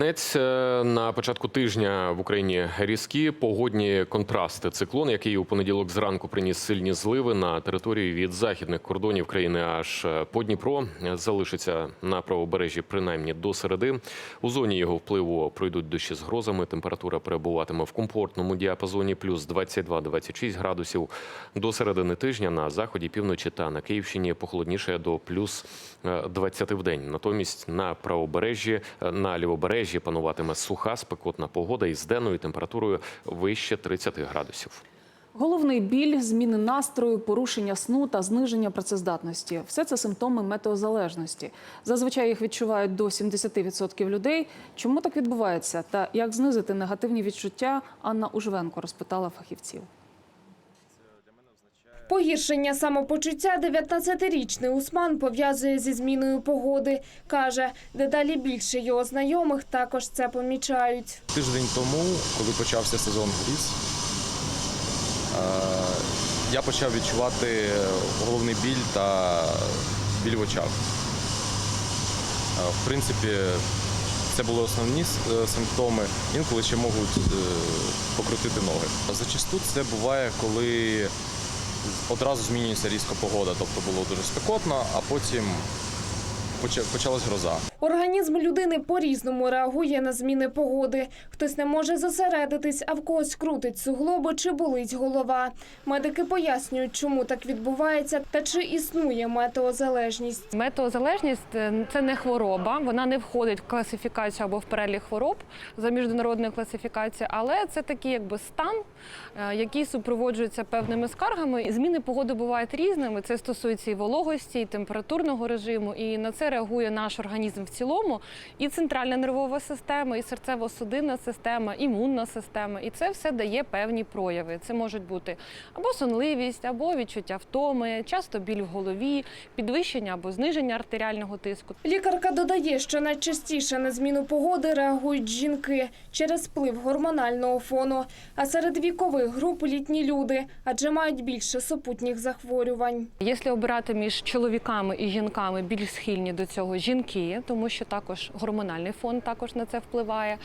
Кінець е, на початку тижня в Україні різкі погодні контрасти. Циклон, який у понеділок зранку приніс сильні зливи на території від західних кордонів країни аж е, по Дніпро, е, залишиться на правобережжі принаймні до середи. У зоні його впливу пройдуть дощі з грозами. Температура перебуватиме в комфортному діапазоні плюс 22-26 градусів. До середини тижня на заході, півночі та на Київщині похолодніше до плюс е, 20 в день. Натомість на правобережжі, на лівобережжі пануватиме суха спекотна погода із денною температурою вище 30 градусів. Головний біль, зміни настрою, порушення сну та зниження працездатності все це симптоми метеозалежності. Зазвичай їх відчувають до 70% людей. Чому так відбувається? Та як знизити негативні відчуття? Анна Ужвенко розпитала фахівців. Погіршення самопочуття 19-річний Усман пов'язує зі зміною погоди. Каже, дедалі більше його знайомих також це помічають. Тиждень тому, коли почався сезон гріз, е, я почав відчувати головний біль та біль в очах. Е, В принципі, це були основні е, симптоми. Інколи ще можуть покрутити ноги. Зачасту це буває, коли одразу змінюється різко погода. Тобто було дуже спекотно, а потім поча- почалась гроза. Організм людини по-різному реагує на зміни погоди. Хтось не може зосередитись, а в когось крутить суглоби чи болить голова. Медики пояснюють, чому так відбувається та чи існує метеозалежність. Метеозалежність е, це не хвороба, вона не входить в класифікацію або в перелік хвороб за міжнародною класифікацією, але це такий якби стан, е, який супроводжується певними скаргами. Зміни погоди бувають різними. Це стосується і вологості, і температурного режиму. І на це реагує наш організм цілому, і центральна нервова система, і серцево-судинна система, імунна система. І це все дає певні прояви. Це можуть бути або сонливість, або відчуття втоми, часто біль в голові, підвищення або зниження артеріального тиску. Лікарка додає, що найчастіше на зміну погоди реагують жінки через вплив гормонального фону, а серед вікових груп літні люди, адже мають більше супутніх захворювань. Якщо обирати між чоловіками і жінками, більш схильні до цього жінки, тому що також гормональний фон також на це впливає.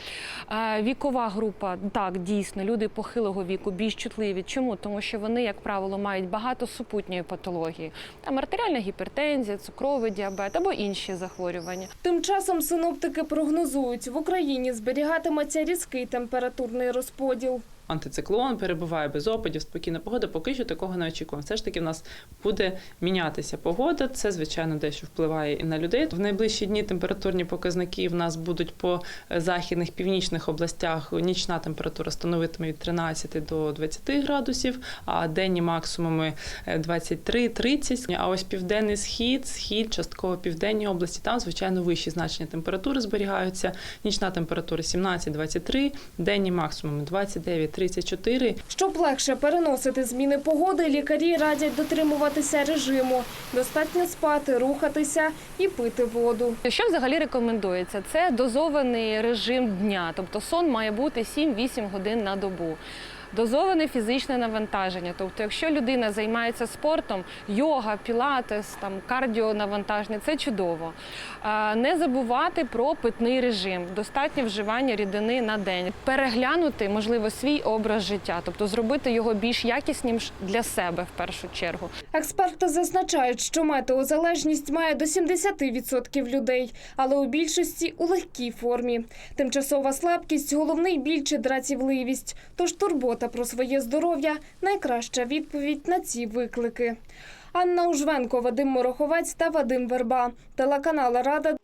Е, Вікова група, так, дійсно, люди похилого віку більш чутливі. Чому? Тому що вони, як правило, мають багато супутньої патології. Там артеріальна гіпертензія, цукровий діабет або інші захворювання. Тим часом синоптики прогнозують, в Україні зберігатиметься різкий температурний розподіл. Антициклон перебуває без опадів, спокійна погода. Поки що такого не очікуємо. Все ж таки, в нас буде мінятися погода. Це звичайно дещо впливає і на людей. В найближчі дні температурні показники в нас будуть по е, західних північних областях. Нічна температура становитиме від 13 до 20 градусів, а денні максимуми е, 23-30. А ось південний схід, схід, частково південні області. Там звичайно вищі значення температури зберігаються. Нічна температура 17-23, денні максимуми 29-34. Щоб легше переносити зміни погоди, лікарі радять дотримуватися режиму. Достатньо спати, рухатися і пити воду. Що взагалі рекомендується? Це дозований режим дня, тобто сон має бути 7-8 годин на добу. Дозоване фізичне навантаження. Тобто, якщо людина займається спортом, йога, пілатес, там кардіонавантаження, це чудово. Не забувати про питний режим, достатнє вживання рідини на день, переглянути, можливо, свій образ життя, тобто зробити його більш якісним для себе в першу чергу. Експерти зазначають, що метеозалежність має до 70% людей, але у більшості у легкій формі. Тимчасова слабкість, головний біль чи дратівливість. Тож турбота про своє здоров'я найкраща відповідь на ці виклики. Анна Ужвенко, Вадим Мороховець та Вадим Верба. Телеканал Рада.